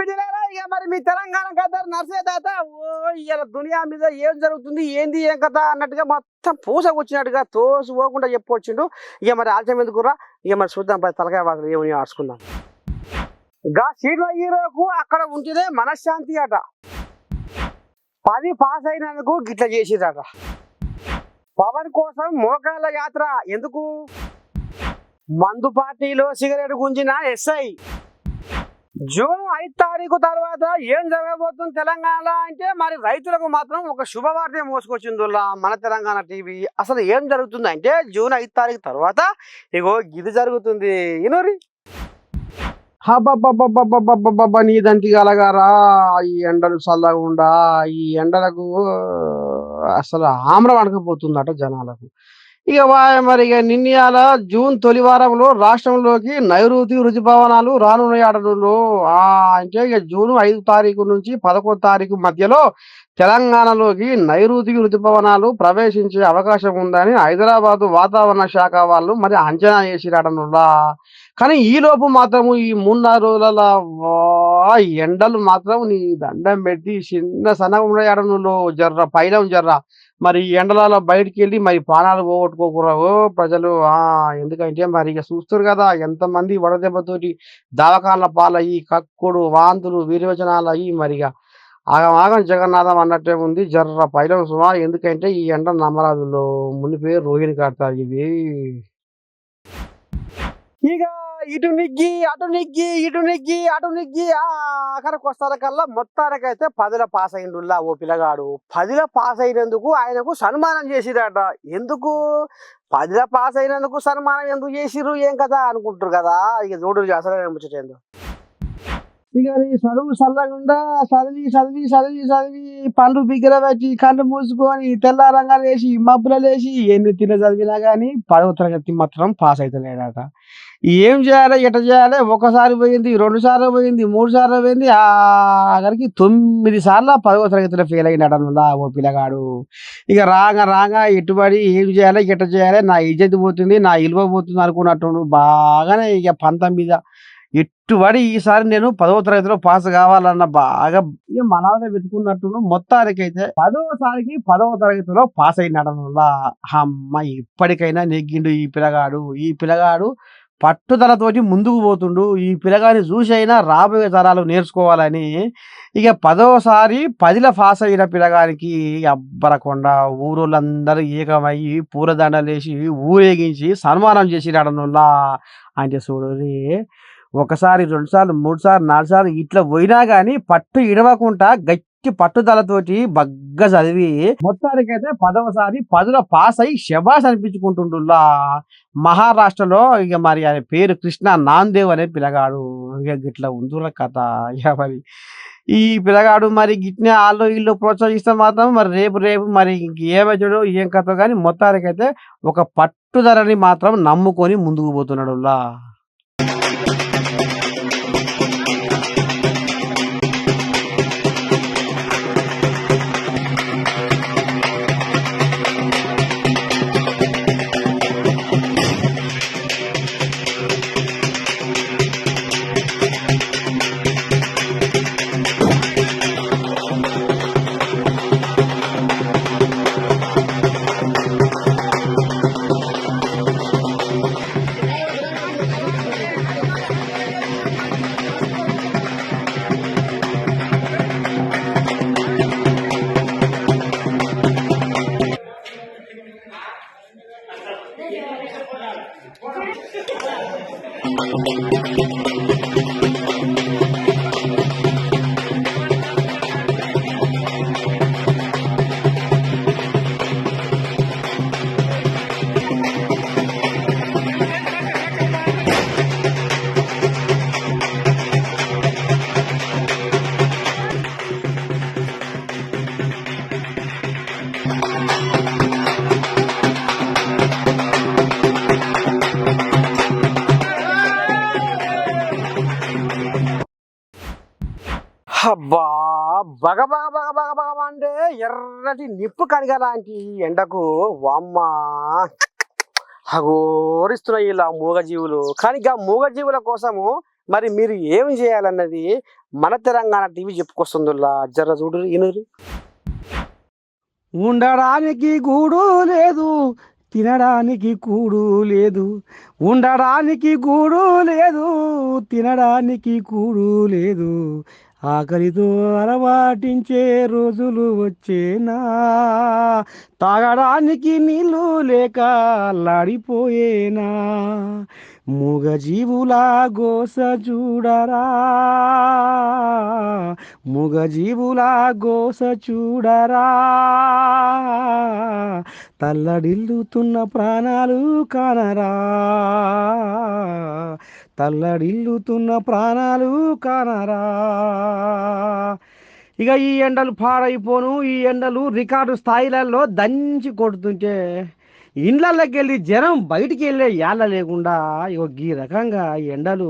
బిడ్డలారా ఇక మరి మీ తెలంగాణ కథ నర్సే తాత ఓ ఇలా దునియా మీద ఏం జరుగుతుంది ఏంది ఏం కథ అన్నట్టుగా మొత్తం పూసకొచ్చినట్టుగా తోసి పోకుండా చెప్పొచ్చిండు. ఇక మరి ఆలస్యం ఎందుకురా ఇక మరి చూద్దాం పై తలకాయ వాకులు ఏమని ఆడుచుకుందాం. గా సీట్ల హీరోకు అక్కడ ఉంటేనే మనశ్శాంతి అట. పది పాస్ అయినందుకు గిట్ల చేసేదట పవన్ కోసం మోకాళ్ళ యాత్ర ఎందుకు? మందు పార్టీలో సిగరెట్ గుంజిన ఎస్ఐ. జూన్ ఐదు తారీఖు తర్వాత ఏం జరగబోతుంది తెలంగాణ అంటే మరి రైతులకు మాత్రం ఒక శుభవార్త మోసుకొచ్చింది మన తెలంగాణ టీవీ. అసలు ఏం జరుగుతుంది అంటే జూన్ ఐదు తారీఖు తర్వాత ఇగో ఇది జరుగుతుంది. ఇనూరి. హబ్బబ్బబ్బబ్బబ్బబ్బబ్బబ్బ నీ ఈ ఎండలు చల్లగా ఈ ఎండలకు అసలు ఆమ్రం వడకపోతుందట జనాలకు. ఇక మరి ఇక నిన్నయాల జూన్ తొలి వారంలో రాష్ట్రంలోకి నైరుతి రుతుపవనాలు రానున్నాయి అడవుల్లో అంటే ఇక జూన్ ఐదు తారీఖు నుంచి పదకొండు తారీఖు మధ్యలో తెలంగాణలోకి నైరుతి రుతుపవనాలు ప్రవేశించే అవకాశం ఉందని హైదరాబాద్ వాతావరణ శాఖ వాళ్ళు మరి అంచనా వేసిరాడనులా కానీ ఈ లోపు మాత్రము ఈ మూడున్నర రోజుల వా, ఎండలు మాత్రం నీ దండం పెట్టి చిన్న సన్నగా ఉన్నాడు జర్ర పైలం జర్ర. మరి ఈ ఎండలలో బయటికి వెళ్ళి మరి ప్రాణాలు పోగొట్టుకోకూడదు ప్రజలు ఆ ఎందుకంటే మరి ఇక చూస్తారు కదా ఎంతమంది వడదెబ్బతోటి దవాఖాన పాలయ్యి కక్కుడు వాంతులు విరోచనాలు అయ్యి మరి ఇక ఆగం ఆగం జగన్నాథం అన్నట్టే ఉంది. జర్ర పైలం సుమా ఎందుకంటే ఈ ఎండ నమ్మరాజులో ముని రోహిణి కడతారు ఇది ఇక ఇటు నిగ్గి అటు నిగ్గి ఇటు నిగ్గి అటు నిగ్గి ఆ ఆఖరికి వస్తార కల్లా మొత్తానికైతే పదిల పాస్ అయిండుల్లా ఓ పిల్లగాడు. పదిల పాస్ అయినందుకు ఆయనకు సన్మానం చేసిరట. ఎందుకు? పదిల పాస్ అయినందుకు సన్మానం ఎందుకు చేసిర్రు? ఏం కదా అనుకుంటారు కదా? ఇక చూడు అసలు ముచ్చటేందో. ఇక చదువు చల్లకుండా చదివి చదివి చదివి చదివి పండ్లు బిగ్గర పెట్టి కళ్ళు మూసుకొని తెల్లారంగా లేచి మబ్బులు లేచి ఎన్ని తిన చదివినా కానీ పదవ తరగతి మాత్రం పాస్ అవుతలేడట ఏం చేయాలి ఎట చేయాలి? ఒకసారి పోయింది రెండు సార్లు పోయింది మూడు సార్లు పోయింది ఆఖరికి తొమ్మిది సార్లు పదవ తరగతిలో ఫెయిల్ అయినాడు అన్నలా ఓ పిల్లగాడు. ఇక రాగా రాగా ఎటుబడి ఏం చేయాలి ఎట చేయాలి నా ఇజ్జత్ పోతుంది నా ఇలువ పోతుంది అనుకున్నట్టు బాగానే ఇక పంతం మీద ఎట్టుబడి ఈసారి నేను పదవ తరగతిలో పాస్ కావాలన్న బాగా ఇక మనాలనే వెతుకున్నట్టు మొత్తానికైతే పదవసారికి పదవ తరగతిలో పాస్ అయినాడు వల్ల అమ్మ ఇప్పటికైనా నెగ్గిండు ఈ పిల్లగాడు ఈ పిల్లగాడు పట్టుదలతోటి ముందుకు పోతుండు. ఈ పిల్లగాని చూసి అయినా రాబోయే తరాలు నేర్చుకోవాలని ఇక పదవసారి పదిల పాస్ అయిన పిల్లగానికి అబ్బరకొండ ఊరోళ్ళందరూ ఏకమయ్యి పూలదండలేసి ఊరేగించి సన్మానం చేసిరాడనుల్లా అంటే చూడరి ఒకసారి రెండు సార్లు మూడు సార్లు నాలుగు సార్లు ఇట్లా పోయినా కానీ పట్టు ఇడవకుండా గట్టి పట్టుదలతోటి బగ్గ చదివి మొత్తానికైతే పదవసారి పదిలో పాస్ అయి శబాస్ అనిపించుకుంటుండులా మహారాష్ట్రలో ఇక మరి ఆయన పేరు కృష్ణ నాందేవ్ అనే పిల్లగాడు. ఇక ఇట్లా ఉందిరా కథ. ఇక మరి ఈ పిల్లగాడు మరి గిట్నే వాళ్ళు వీళ్ళు ప్రోత్సహిస్తే మాత్రం మరి రేపు రేపు మరి ఏమవుతాడో ఏం కథ కానీ మొత్తానికైతే ఒక పట్టుదలని మాత్రం నమ్ముకొని ముందుకు పోతున్నాడు లా అబ్బా! బగ బగ బగ బగ బగ అంటే ఎర్రటి నిప్పు కనగలాంటి ఎండకు అమ్మా అఘోరిస్తున్నాయి ఇలా మూగజీవులు. కానీ ఇక మూగజీవుల కోసము మరి మీరు ఏం చేయాలన్నది మన తెలంగాణ టీవీ చెప్పుకొస్తుందిలా జర్ర చూడు ఇనురి. ఉండడానికి గూడు లేదు తినడానికి కూడు లేదు. ఉండడానికి గూడు లేదు తినడానికి కూడు లేదు. ఆకలితో అలవాటించే రోజులు వచ్చేనా? తాగడానికి నీళ్ళు లేక లాడిపోయేనా మూగజీవుల గోస చూడరా? మూగజీవుల గోస చూడరా? తల్లడిల్లుతున్న ప్రాణాలు కానరా? తల్లడిల్లుతున్న ప్రాణాలు కానరా? ఇక ఈ ఎండలు పాడైపోను. ఈ ఎండలు రికార్డు స్థాయిలలో దంచి కొడుతుంటే ఇండ్లకి వెళ్ళి జనం బయటికి వెళ్ళే యాళ్ళ లేకుండా ఇగో ఈ రకంగా ఎండలు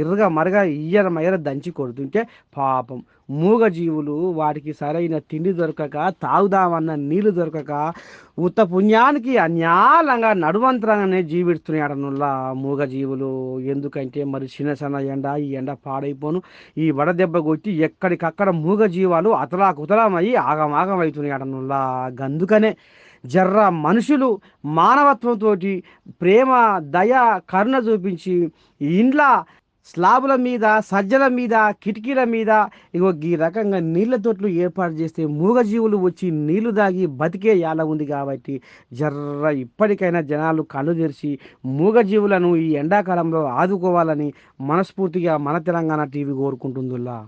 ఇర్రగా మరగా ఇయ్యర మయ్యర దంచి కొడుతుంటే పాపం మూగ జీవులు వాటికి సరైన తిండి దొరకక తాగుదామన్న నీళ్ళు దొరకక ఉత్త పుణ్యానికి అన్యాలంగా నడువంతరంగానే జీవిస్తున్నాడనుల్లా మూగ జీవులు ఎందుకంటే మరి చిన్న చిన్న ఎండ ఈ ఎండ పాడైపోను. ఈ వడదెబ్బ కొట్టి ఎక్కడికక్కడ మూగ జీవాలు అతలా కుతలమయ్యి ఆగమాగం అవుతున్నాడనుల్లా గందుకనే జర్ర మనుషులు మానవత్వంతో ప్రేమ దయ కరుణ చూపించి ఇండ్ల స్లాబుల మీద సజ్జల మీద కిటికీల మీద ఇగో ఈ రకంగా నీళ్ళ తొట్లు ఏర్పాటు చేస్తే మూగజీవులు వచ్చి నీళ్ళు దాగి బతికే యాల ఉంది కాబట్టి జర్ర ఇప్పటికైనా జనాలు కళ్ళు తెరిచి మూగజీవులను ఈ ఎండాకాలంలో ఆదుకోవాలని మనస్ఫూర్తిగా మన తెలంగాణ టీవీ కోరుకుంటుందిలా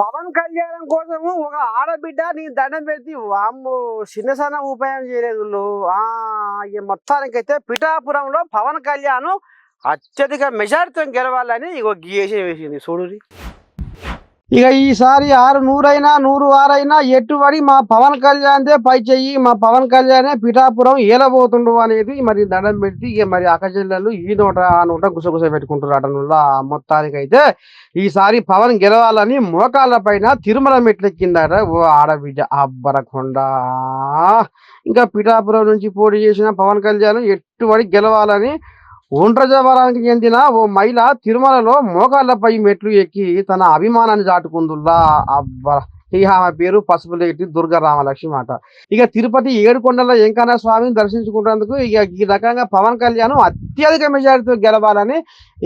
పవన్ కళ్యాణం కోసము ఒక ఆడబిడ్డ నీ దండం పెడితే వాము చిన్న సన్న ఉపాయం చేయలేదు ఆ ఈ మొత్తానికైతే పిఠాపురంలో పవన్ కళ్యాణ్ అత్యధిక మెజారిటీతో గెలవాలని ఒక గీసి వేసింది. చూడు ఇక ఈసారి ఆరు నూరైనా నూరు ఆరైనా ఎట్టుబడి మా పవన్ కళ్యాణ్దే పై చెయ్యి. మా పవన్ కళ్యాణే పిఠాపురం ఏలబోతుండు అనేది మరి దండం పెట్టి ఇక మరి అక్కచెల్లెలు ఈ నోట ఆ నోట గుసగుస పెట్టుకుంటారు అటనుల్లా మొత్తానికైతే. ఈసారి పవన్ గెలవాలని మోకాళ్ళ పైన తిరుమల మెట్లెక్కిందట ఓ ఆడబిడ్డ అబ్బరకొండ. ఇంకా పిఠాపురం నుంచి పోటీ చేసిన పవన్ కళ్యాణ్ ఎట్టుబడి గెలవాలని ఒండ్రజవరానికి చెందిన ఓ మహిళ తిరుమలలో మోకాళ్ళపై మెట్లు ఎక్కి తన అభిమానాన్ని చాటుకుందుల్లా. అబ్బా. ఇక ఆమె పేరు పసుపులేటి దుర్గా రామలక్ష్మి మాట. ఇక తిరుపతి ఏడుకొండల వెంకన్న స్వామిని దర్శించుకున్నందుకు ఇక ఈ రకంగా పవన్ కళ్యాణ్ అత్యధిక మెజారిటీతో గెలవాలని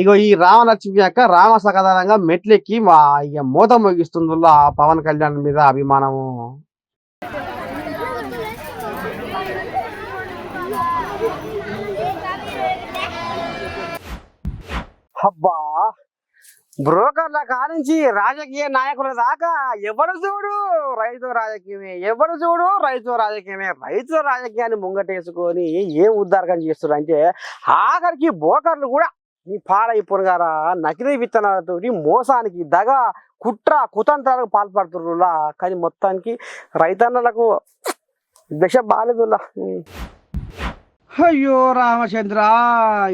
ఇక ఈ రామలక్ష్మి యొక్క రామ సకదానంగా మెట్లెక్కి మా ఇక మూత మోగిస్తుందిల్లా పవన్ కళ్యాణ్ మీద అభిమానము. అబ్బా! బ్రోకర్ల కానించి రాజకీయ నాయకుల దాకా ఎవడు చూడు? రైతు రాజకీయమే ఎవడు చూడు? రైతు రాజకీయమే రైతు రాజకీయాన్ని ముంగటేసుకొని ఏం ఉద్దారకం చేస్తున్నారు అంటే ఆఖరికి బ్రోకర్లు కూడా ఈ పాడైపోను గారా నకిలీ విత్తనాలతోటి మోసానికి దగ కుట్ర కుతంత్రాలకు పాల్పడుతుర్రులా. కానీ మొత్తానికి రైతన్నలకు దశ బాగాలేదులా అయ్యో రామచంద్ర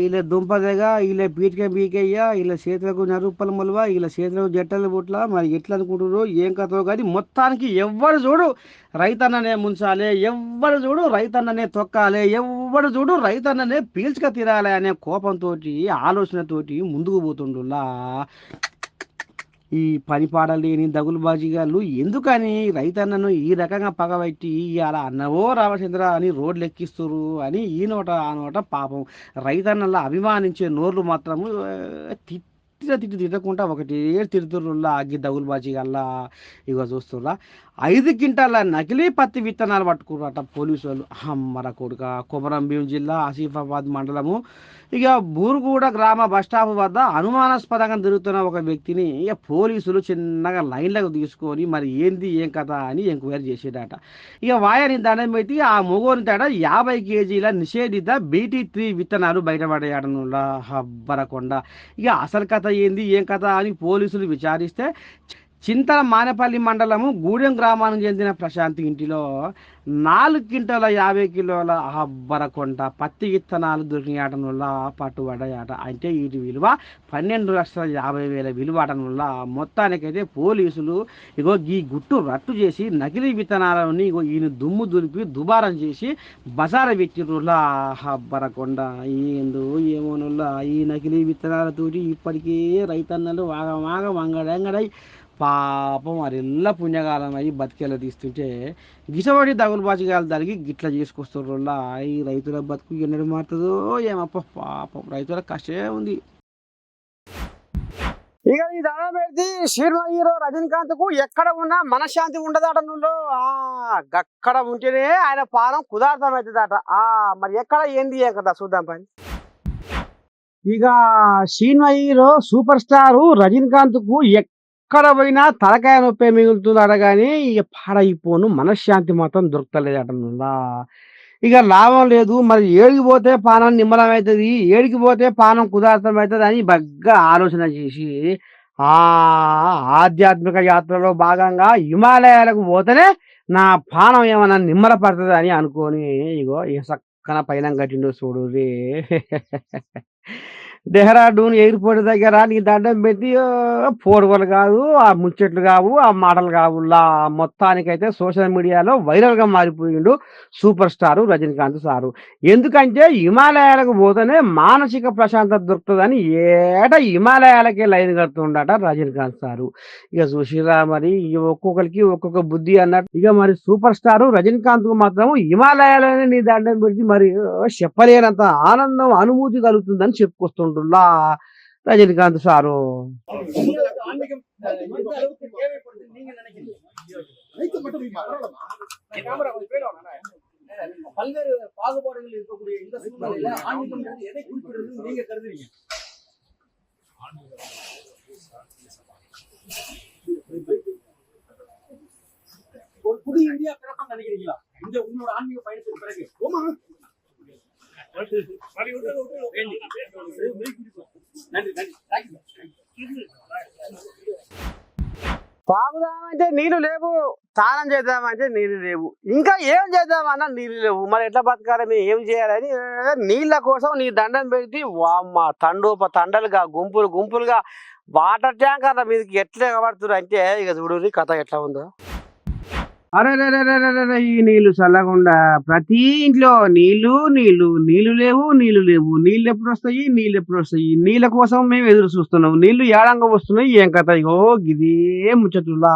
ఇలా దుంపదేగా ఇలా పీటిక పీకయ్యా ఇలా చేతులకు నరుప్పల మొలవ ఇలా చేతులకు జట్టలు పుట్ల మరి ఎట్లా అనుకుంటున్నారు ఏం కథో కానీ మొత్తానికి ఎవ్వరు చూడు రైతన్ననే ముంచాలి ఎవ్వరు చూడు రైతన్ననే తొక్కాలి ఎవ్వరు చూడు రైతన్ననే పీల్చుక తీరాలి అనే కోపంతో ఆలోచనతోటి ముందుకు పోతుండులా ఈ పనిపాడలేని దగులుబాజీగాళ్ళు ఎందుకని రైతన్నను ఈ రకంగా పగబెట్టి ఇలా అన్నవో రామచంద్ర అని రోడ్లు ఎక్కిస్తురు అని ఈ నోట ఆ నోట పాపం రైతన్నలా అభిమానించే నోర్లు మాత్రము ఆ, తిట్టిన తిట్టి తిట్టకుండా ఒకటి తిడుతుర్రుల్లా అగ్గి దగులుబాజీగల్లా ఇగో చూస్తుర్రా. ఐదు క్వింటాల నకిలీ పత్తి విత్తనాలు పట్టుకున్నారట పోలీసు వాళ్ళు అమ్మర కొడుక కొమరం భీం జిల్లా ఆసిఫాబాద్ మండలము. ఇక బూరుగూడ గ్రామ బస్ స్టాప్ వద్ద అనుమానాస్పదంగా తిరుగుతున్న ఒక వ్యక్తిని ఇక పోలీసులు చిన్నగా లైన్లకు తీసుకొని మరి ఏంది ఏం కథ అని ఎంక్వైరీ చేసేదట. ఇక వాయని దండం పెట్టి ఆ మొగోని తేడా యాభై కేజీల నిషేధిత బీటీ త్రీ విత్తనాలు బయటపడేయడంలా హబ్బరకొండ. ఇక అసలు కథ ఏంది ఏం కథ అని పోలీసులు విచారిస్తే చింతల మానేపల్లి మండలము గూడెం గ్రామానికి చెందిన ప్రశాంత్ ఇంటిలో నాలుగు క్వింటాల యాభై కిలోల అబ్బరకొండ పత్తి విత్తనాలు దొరికిన ఆట వల్ల పట్టుబడ్డాయి అంటే వీటి విలువ పన్నెండు లక్షల యాభై వేల విలువ ఆటం వల్ల మొత్తానికైతే పోలీసులు ఇగో ఈ గుట్టు రట్టు చేసి నకిలీ విత్తనాలని ఇగో ఈయన దుమ్ము దులిపి దుబారం చేసి బజార పెట్టిరులా అబ్బరకొండ ఏందో ఏమోనుల్లా ఈ నకిలీ విత్తనాలతోటి ఇప్పటికే రైతన్నలు వాగమాగ వంగడంగడై పాపం అరెల్ల పుణ్యకాలం అయ్యి బతికేలా తీస్తుంటే గిసబడి దగులు బాచికాయలు తరిగి గిట్లా చేసుకొస్తుర్రులా ఈ రైతుల బతుకు ఎన్నడు మారుతుందో ఏమప్ప పాపం. రైతుల కష్టమే ఉంది. ఇక ఈ దండం పెడితే సినిమా హీరో రజనీకాంత్కు ఎక్కడ ఉన్నా మనశ్శాంతి ఉండదట నువ్వు ఆ గక్కడ ఉంటేనే ఆయన పానం కుదార్థం అవుతుందట ఆ మరి ఎక్కడ ఏంది ఏం కదా చూద్దాం పని. ఇక సినిమా హీరో సూపర్ స్టార్ రజనీకాంత్కు ఎక్కడ పోయినా తలకాయ నొప్పి మిగులుతుందట కానీ ఇక పాడైపోను. మనశ్శాంతి మాత్రం దొరకలేదట ఇక లాభం లేదు. మరి ఏడికి పోతే పానం నిమ్మలం అవుతుంది ఏడికి పోతే పానం కుదార్థం అవుతుంది అని బగ్గా ఆలోచన చేసి ఆ ఆధ్యాత్మిక యాత్రలో భాగంగా హిమాలయాలకు పోతేనే నా పానం ఏమన్నా నిమ్మల పడుతుంది అని అనుకొని ఇగో ఈ సక్కన పైన కట్టిండు చూడు రే. డెహ్రాడూన్ ఎయిర్పోర్ట్ దగ్గర నీ దండం పెట్టి పోడుగలు కాదు ఆ ముచ్చట్లు కావు ఆ మాటలు కావు. లా మొత్తానికైతే సోషల్ మీడియాలో వైరల్గా మారిపోయిండు సూపర్ స్టార్ రజనీకాంత్ సారు. ఎందుకంటే హిమాలయాలకు పోతేనే మానసిక ప్రశాంతత దొరుకుతుందని ఏట హిమాలయాలకే లైన్ కడుతుండట రజనీకాంత్ సారు. ఇక చూసిరా మరి ఇక ఒక్కొక్కరికి ఒక్కొక్క బుద్ధి అన్నట్టు. ఇక మరి సూపర్ స్టార్ రజనీకాంత్కు మాత్రం హిమాలయాలనే నీ దండం పెట్టి మరి చెప్పలేనంత ఆనందం అనుభూతి కలుగుతుందని చెప్పుకొస్తుండ. கொண்டுள்ள ரஜினிகாந்த் சாரும் பல்வேறு பாகுபாடுகள் இருக்கக்கூடிய இந்த சூழ்நிலையில ஆன்மீகம் எதை குறிப்பிடுறது நீங்க கருதுறீங்க? ஒரு புது இந்தியா பிறக்கம் நினைக்கிறீங்களா? இந்த உங்களோட ஆன்மீக பயணத்துக்கு பிறகு. పాముదామంటే నీళ్ళు లేవు స్నానం చేద్దామంటే నీళ్ళు లేవు. ఇంకా ఏం చేద్దామన్నా నీళ్ళు లేవు. మరి ఎట్లా బతకాలి? మేము ఏం చేయాలని నీళ్ళ కోసం నీ దండం పెడితే వామ్మ తండోప తండలుగా గుంపులు గుంపులుగా వాటర్ ట్యాంకర్ల మీదకి ఎట్లా పడుతున్నారు అంటే ఇక చూడు కథ ఎట్లా ఉందో. అరే ఈ నీళ్ళు చల్లకుండా ప్రతి ఇంట్లో నీళ్ళు నీళ్ళు నీళ్ళు లేవు నీళ్ళు లేవు. నీళ్ళు ఎప్పుడు వస్తాయి? నీళ్ళు ఎప్పుడు వస్తాయి? నీళ్ళ కోసం మేము ఎదురు చూస్తున్నాం. నీళ్ళు ఏడంగా వస్తున్నాయి? ఏం కథ? ఇగో ఇదే ముచ్చట్లా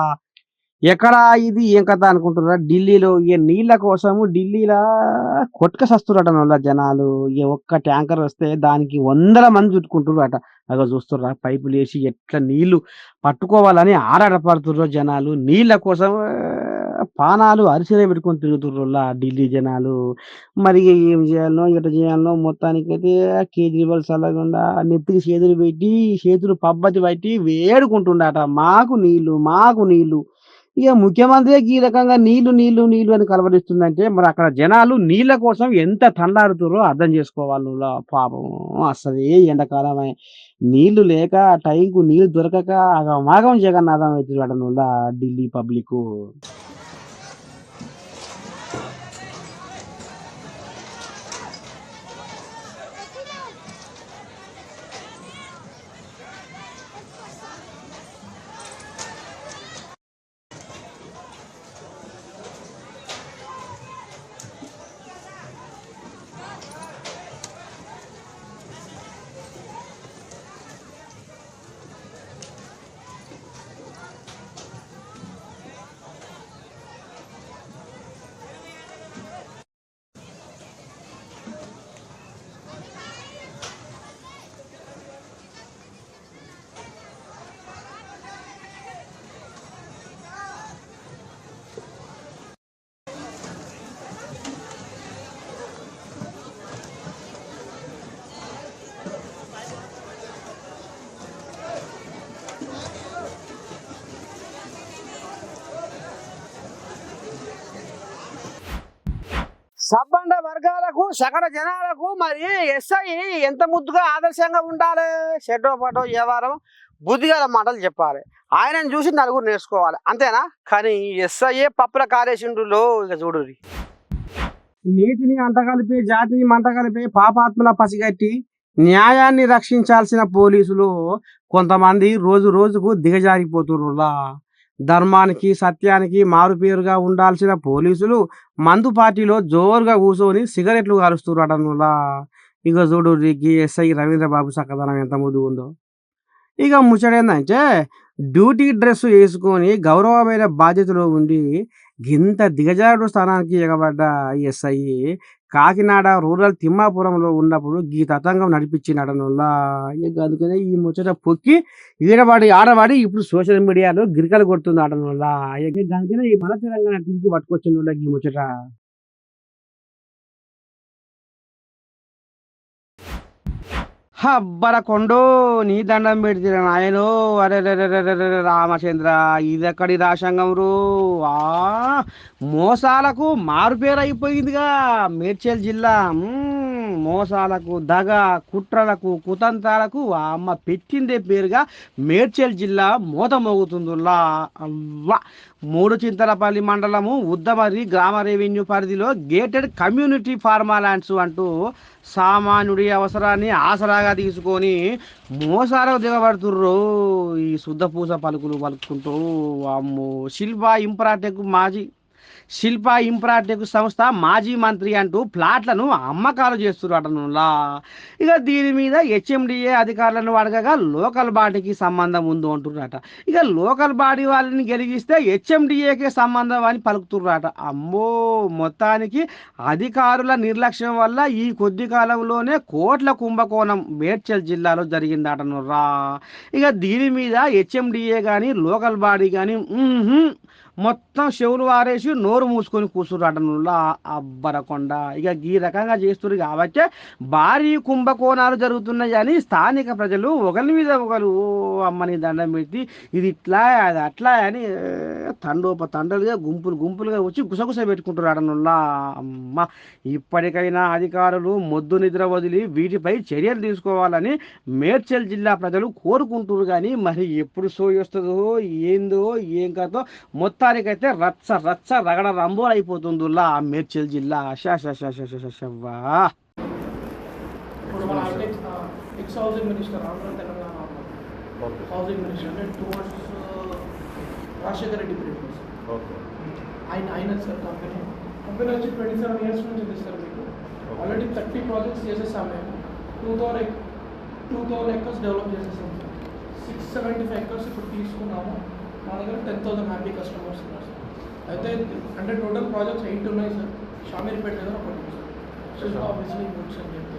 ఎక్కడ ఇది ఏం కథ అనుకుంటున్నారా? ఢిల్లీలో ఇక నీళ్ళ కోసము ఢిల్లీలా కొట్టుక సస్తురట వాళ్ళ జనాలు. ఇక ఒక్క ట్యాంకర్ వస్తే దానికి వందల మంది చుట్టుకుంటున్నారు అగో చూస్తుర్రా పైపులు వేసి ఎట్లా నీళ్ళు పట్టుకోవాలని ఆరాటపడుతుర్రో జనాలు. నీళ్ళ కోసం పానాలు అరిసెలే పెట్టుకొని తిరుగుతుర్రులా ఢిల్లీ జనాలు. మరి ఏం చేయాలనో ఎట చేయాలనో మొత్తానికైతే కేజ్రీవాల్ చల్లకుండా నెత్తికి చేతులు పెట్టి చేతులు పబ్బతి పట్టి వేడుకుంటుండట. మాకు నీళ్ళు మాకు నీళ్ళు ఇక ముఖ్యమంత్రి ఈ రకంగా నీళ్ళు నీళ్ళు నీళ్ళు అని కలవరిస్తుందంటే మరి అక్కడ జనాలు నీళ్ళ కోసం ఎంత తండాడుతురో అర్థం చేసుకోవాలి నువ్వు పాపం. అసలే ఎండాకాలమే. నీళ్ళు లేక టైంకు నీళ్ళు దొరకక మాగం జగన్నాథం అవుతుంది నువ్వు ఢిల్లీ పబ్లిక్. సగటు సకల జనాలకు మరి ఎస్ఐ ఎంత ముద్దుగా ఆదర్శంగా ఉండాలి? షెడ్డో పటో వ్యవహారం బుద్ధిగల మాటలు చెప్పాలి. ఆయనను చూసి నలుగురు నేర్చుకోవాలి. అంతేనా? కానీ ఎస్ఐఏ పప్పుల కారేసిండులో ఇక చూడు నీటిని అంటగలిపి జాతిని మంటగలిపి పాపాత్మల పసిగట్టి న్యాయాన్ని రక్షించాల్సిన పోలీసులు కొంతమంది రోజు రోజుకు దిగజారిపోతున్నారు ధర్మానికి సత్యానికి మారుపేరుగా ఉండాల్సిన పోలీసులు మందు పార్టీలో జోరుగా కూర్చొని సిగరెట్లు కాలుస్తున్నాడనులా ఇక చూడు ఎస్ఐ రవీంద్రబాబు చక్కదనం ఎంత ముద్దు ఉందో. ఇక ముచ్చటేందంటే డ్యూటీ డ్రెస్ వేసుకొని గౌరవమైన బాధ్యతలో ఉండి గింత దిగజారుడు స్థానానికి ఎగబడ్డ ఎస్ఐ కాకినాడ రూరల్ తిమ్మాపురంలో ఉన్నప్పుడు గీ తతంగం నడిపించినడనుల్లా. ఇక అందుకనే ఈ ముచ్చట పొక్కి ఈడవాడి ఆడవాడి ఇప్పుడు సోషల్ మీడియాలో గిరికలు కొడుతుంది ఆడనుల్లా అందుకనే ఈ మన తెలంగాణ టీవీకి పట్టుకొచ్చిన ఈ ముచ్చట. అబ్బర కొండో నీ దండం పెడితే నాయనో అరే రే రే రే రామచంద్ర ఇదెక్కడి రాశంగం రూ? ఆ మోసాలకు మారుపేరు అయిపోయిందిగా మేడ్చల్ జిల్లా. మోసాలకు దగ కుట్రలకు కుతంత్రాలకు ఆ అమ్మ పెట్టిందే పేరుగా మేడ్చల్ జిల్లా మోత అవ్వా. అవ్వ మూడు చింతలపల్లి మండలము ఉద్దమరి గ్రామ రెవెన్యూ పరిధిలో గేటెడ్ కమ్యూనిటీ ఫార్మా ల్యాండ్స్ అంటూ సామాన్యుడి అవసరాన్ని ఆసరాగా తీసుకొని మోసాలకు దిగబడుతుర్రు. ఈ శుద్ధపూస పలుకులు పలుకుంటూ అమ్మో శిల్ప ఇంప్రాటెక్ మాజీ శిల్ప ఇంప్రాటెక్ సంస్థ మాజీ మంత్రి అంటూ ప్లాట్లను అమ్మకాలు చేస్తున్నారటనులా ఇక దీని మీద హెచ్ఎండిఏ అధికారులను అడగగా లోకల్ బాడీకి సంబంధం ఉందో అంటున్నారట. ఇక లోకల్ బాడీ వాళ్ళని గెలిగిస్తే హెచ్ఎండిఏకే సంబంధం అని పలుకుతున్నారట. అమ్మో! మొత్తానికి అధికారుల నిర్లక్ష్యం వల్ల ఈ కొద్ది కాలంలోనే కోట్ల కుంభకోణం మేడ్చల్ జిల్లాలో జరిగిందటనురా ఇక దీని మీద హెచ్ఎండిఏ కానీ లోకల్ బాడీ కానీ మొత్తం మొత్తం చెవులు వారేసి నోరు మూసుకొని కూర్చుంటాడనులా అబ్బరకొండ ఇక ఈ రకంగా చేస్తున్నారు కాబట్టి భారీ కుంభకోణాలు జరుగుతున్నాయి అని స్థానిక ప్రజలు ఒకరి మీద ఒకరు అమ్మని దండం పెట్టి ఇది ఇట్లా అది అట్లా అని తండోప తండలుగా గుంపులు గుంపులుగా వచ్చి గుసగుస పెట్టుకుంటున్నాడనుల్లా అమ్మ. ఇప్పటికైనా అధికారులు మొద్దు నిద్ర వదిలి వీటిపై చర్యలు తీసుకోవాలని మేడ్చల్ జిల్లా ప్రజలు కోరుకుంటున్నారు కానీ మరి ఎప్పుడు సో వస్తుందో ఏందో ఏం కాదో మొత్తానికైతే రచ్చ రచ్చ రగడ రంబోలు అయిపోతుందిలా మేడ్చల్ జిల్లా. షా షా షా షా షా షా షవ్వా. ఇప్పుడు మన ex ex housing minister Andhra Telangana housing minister అంటే టువర్డ్స్ రాజశేఖర రెడ్డి పీరియడ్ ఆయన ఆయన సార్ కంపెనీ కంపెనీ వచ్చి ట్వంటీ సెవెన్ ఇయర్స్ నుంచి ఉంది సార్ మీకు ఆల్రెడీ థర్టీ ప్రాజెక్ట్స్ చేసేసాం మేము. Two thousand two thousand acres develop చేసేసాం sir. Six seventy five acres ఇప్పుడు తీసుకున్నాము. మా దగ్గర టెన్ థౌసండ్ హ్యాపీ కస్టమర్స్ ఉన్నారు సార్ అయితే అంటే టోటల్ ప్రాజెక్ట్స్ ఎయిట్ ఉన్నాయి సార్ షామీర్పేట దగ్గర ఒకటి సార్ ఆఫీస్లీ బుక్స్ అని చెప్పి.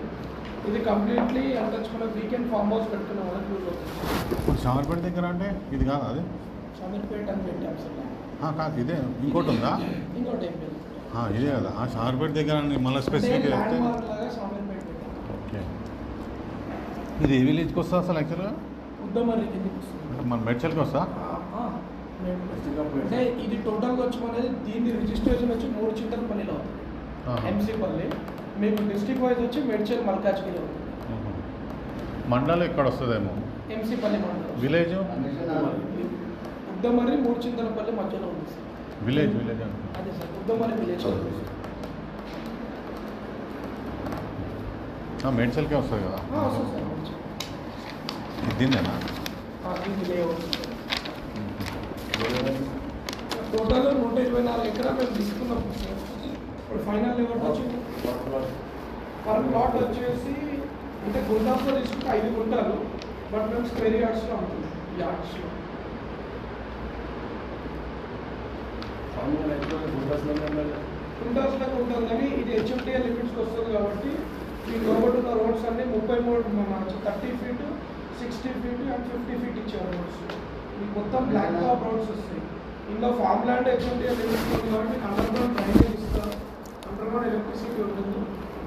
ఇది కంప్లీట్లీ అంతచ్చుకున్న వీకెండ్ ఫామ్ హౌస్ పెట్టుకున్న వాళ్ళకి యూజ్ అవుతుంది షామర్పేట దగ్గర అంటే ఇది కాదు అది? షామీర్పేట అని పెట్టాం సార్ కాదు ఇదే ఇంకోటి ఉందా? ఇంకోటి ఏం లేదు. ఆ, ఇదే కదా. ఆ షామర్పేట దగ్గర మళ్ళీ స్పెసిఫిక్ ఓకే. ఇది ఏ విలేజ్కి వస్తా అసలు యాక్చువల్గా ఉద్దమర్రి కిందకి వస్తుంది. మన మెడ్చల్కి వస్తా అంటే ఇది టోటల్గా వచ్చి మనది దీని రిజిస్ట్రేషన్ వచ్చి మూడు చింతలపల్లిలో అవుతుంది ఆహా. ఎంసీపల్లి మీకు డిస్ట్రిక్ట్ వైజ్ వచ్చి మెడ్చల్ మల్కాజ్గిరి అవుతుంది. మండలం ఇక్కడ వస్తుందేమో? ఎంసీపల్లి మండలం. విలేజ్? ఉద్దమర్రి మూడు చింతలపల్లి మధ్యలో ఉంది సార్. విలేజ్ విలేజ్ అదే సార్ ఉద్దమర్రి విలేజ్. మేడ్చల్కే వస్తుంది కదా? దీన్నేనా? ఇది లేఅవుట్ టోటల్ నూట ఇరవై నాలుగు ఎకరాలు మేము తీసుకున్నాం ఇప్పుడు ఫైనల్ లెవెల్ వచ్చింది? పర్ ప్లాట్ వచ్చేసి అంటే గుంటాస్లో తీసుకుంటే ఐదు గుంటాలు బట్ మేము స్క్వేర్ యార్డ్స్లో ఉంటుంది యార్డ్స్లో. గుంటాస్లో ఉంటుంది కానీ ఇది హెచ్ఎండిఏ లిమిట్స్కి వస్తుంది కాబట్టి ఈ రోడ్ ఉన్న రోడ్స్ అన్ని ముప్పై మూడు thirty feet sixty feet and fifty feet ఇచ్చారు రోడ్స్. మీకు మొత్తం బ్లాక్ టాప్ రోడ్స్ వస్తాయి. ఇందులో ఫార్మ్ ల్యాండ్ లిమిట్స్ ఉంది కాబట్టి అండర్ గ్రౌండ్ డ్రైనేజ్ ఇస్తారు అండర్ గ్రౌండ్ ఎలక్ట్రిసిటీ ఉంటుంది.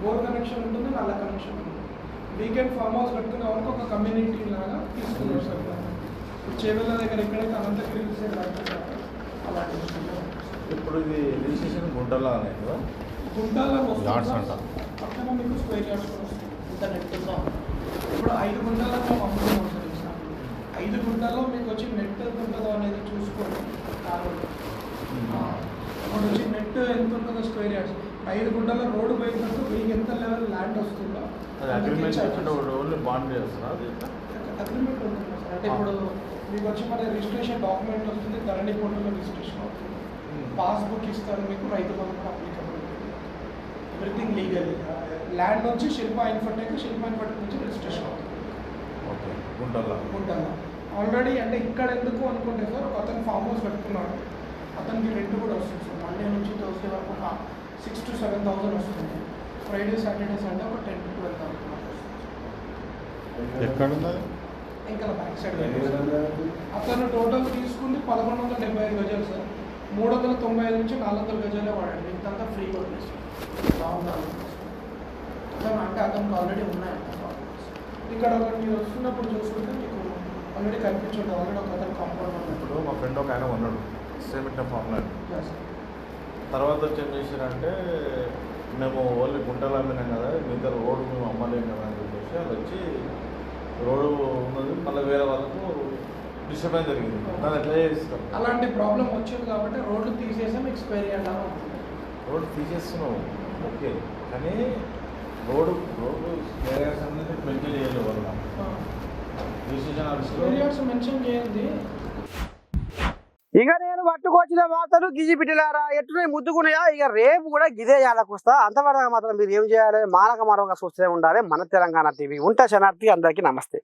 బోర్ కనెక్షన్ ఉంటుంది నల్ల కనెక్షన్ ఉంటుంది. వీకెండ్ ఫామ్ హౌస్ కట్టుకునే వాళ్ళకి ఒక కమ్యూనిటీ లాగా తీసుకున్నారు సార్. చేవెళ్ళ దగ్గర ఎక్కడైతే అనంతగిరి సైడ్ రాకపోతే అలా తీసుకున్నారు ఇప్పుడు ఇది రిజిస్ట్రేషన్ గుంటలో అనేది గుంటాలలో. పక్కన మీకు స్క్వేర్ యార్డ్స్ ఇంత నెట్గా ఇప్పుడు ఐదు గుంటాలకు మేము అమ్ముతున్నాం ఈ ఐదు గుంటల్లో మీకు వచ్చి నెట్ ఎంత ఉంటుందో అనేది చూసుకోండి. అప్పుడు వచ్చి నెట్ ఎంత ఉంటుందో స్క్వేర్ యార్డ్స్. ఐదు గుంటల్లో రోడ్డు పోయినప్పుడు మీకు ఎంత లెవెల్ ల్యాండ్ వస్తుందో అగ్రిమెంట్ ఉంటుంది సార్? అంటే ఇప్పుడు మీకు వచ్చి మన రిజిస్ట్రేషన్ డాక్యుమెంట్ వస్తుంది ధరణి పోర్టల్లో రిజిస్ట్రేషన్ అవుతుంది. పాస్బుక్ ఇస్తారు మీకు Rythu Bandhu applicable everything legal land నుంచి శిల్ప ఇన్ఫర్టెక్ శిల్ప ఇన్ఫర్టెక్ నుంచి రిజిస్ట్రేషన్ అవుతుంది. ఓకే. గుంటల ఉంటాను ఆల్రెడీ అంటే ఇక్కడ ఎందుకు అనుకుంటే సార్ ఒక అతను ఫామ్ హౌస్ పెట్టుకున్నాడు అతనికి రెంట్ కూడా వస్తుంది సార్. మండే నుంచి థర్స్డే వరకు ఒక సిక్స్ టు సెవెన్ థౌసండ్ వస్తుంది. ఫ్రైడే సాటర్డే సండే ఒక టెన్ టు ట్వెల్వ్ థౌసండ్ ఎక్కడ ఇంకా బ్యాక్ సైడ్ అతను టోటల్ తీసుకుంది పదకొండు వందల డెబ్బై ఐదు గజాలు సార్. మూడు వందల తొంభై ఐదు నుంచి నాలుగు వందల గజాలే వాడండి. ఇంతంతా ఫ్రీ వదిలేసి బాగుండాలి అతను అంటే అతనికి ఆల్రెడీ ఉన్నాయి ఇక్కడ మీరు వస్తున్నప్పుడు చూసుకుంటే ఆల్రెడీ కనిపించండి ఆల్రెడీ ఒక అతను కాంపౌండ్ ఇప్పుడు మా ఫ్రెండ్ ఒక ఆయన ఉన్నాడు సేమిట్న ఫామ్ ల్యాండ్ తర్వాత వచ్చి ఏం చేశారంటే మేము ఓన్లీ గుంటలు అమ్మినాం కదా మిగతా రోడ్డు మేము అమ్మలేం కదా అని చెప్పేసి వాళ్ళు వచ్చి రోడ్డు ఉన్నది మళ్ళీ వేరే వాళ్ళకు డిస్టర్బెన్స్ జరిగింది. దాన్ని ఎట్లా చేస్తాం అలాంటి ప్రాబ్లం వచ్చింది కాబట్టి రోడ్లు తీసేసి యార్డ్ అలా రోడ్డు తీసేస్తున్నావు ఓకే కానీ రోడ్డు రోడ్డు అనేది మెయింటైన్ చేయలేదు వల్ల ఇక నేను పట్టుకొచ్చిన వార్తలు గిజి పిట్టిలారా ఎట్టునే ముద్దుకున్నాయా ఇక రేపు కూడా గిదే వస్తా. అంతవరకు మాత్రం మీరు ఏం చేయాలి? మానక మరొక చూస్తూనే ఉండాలి. మన తెలంగాణ టీవీ. ఉంటా శనార్థి అందరికీ నమస్తే.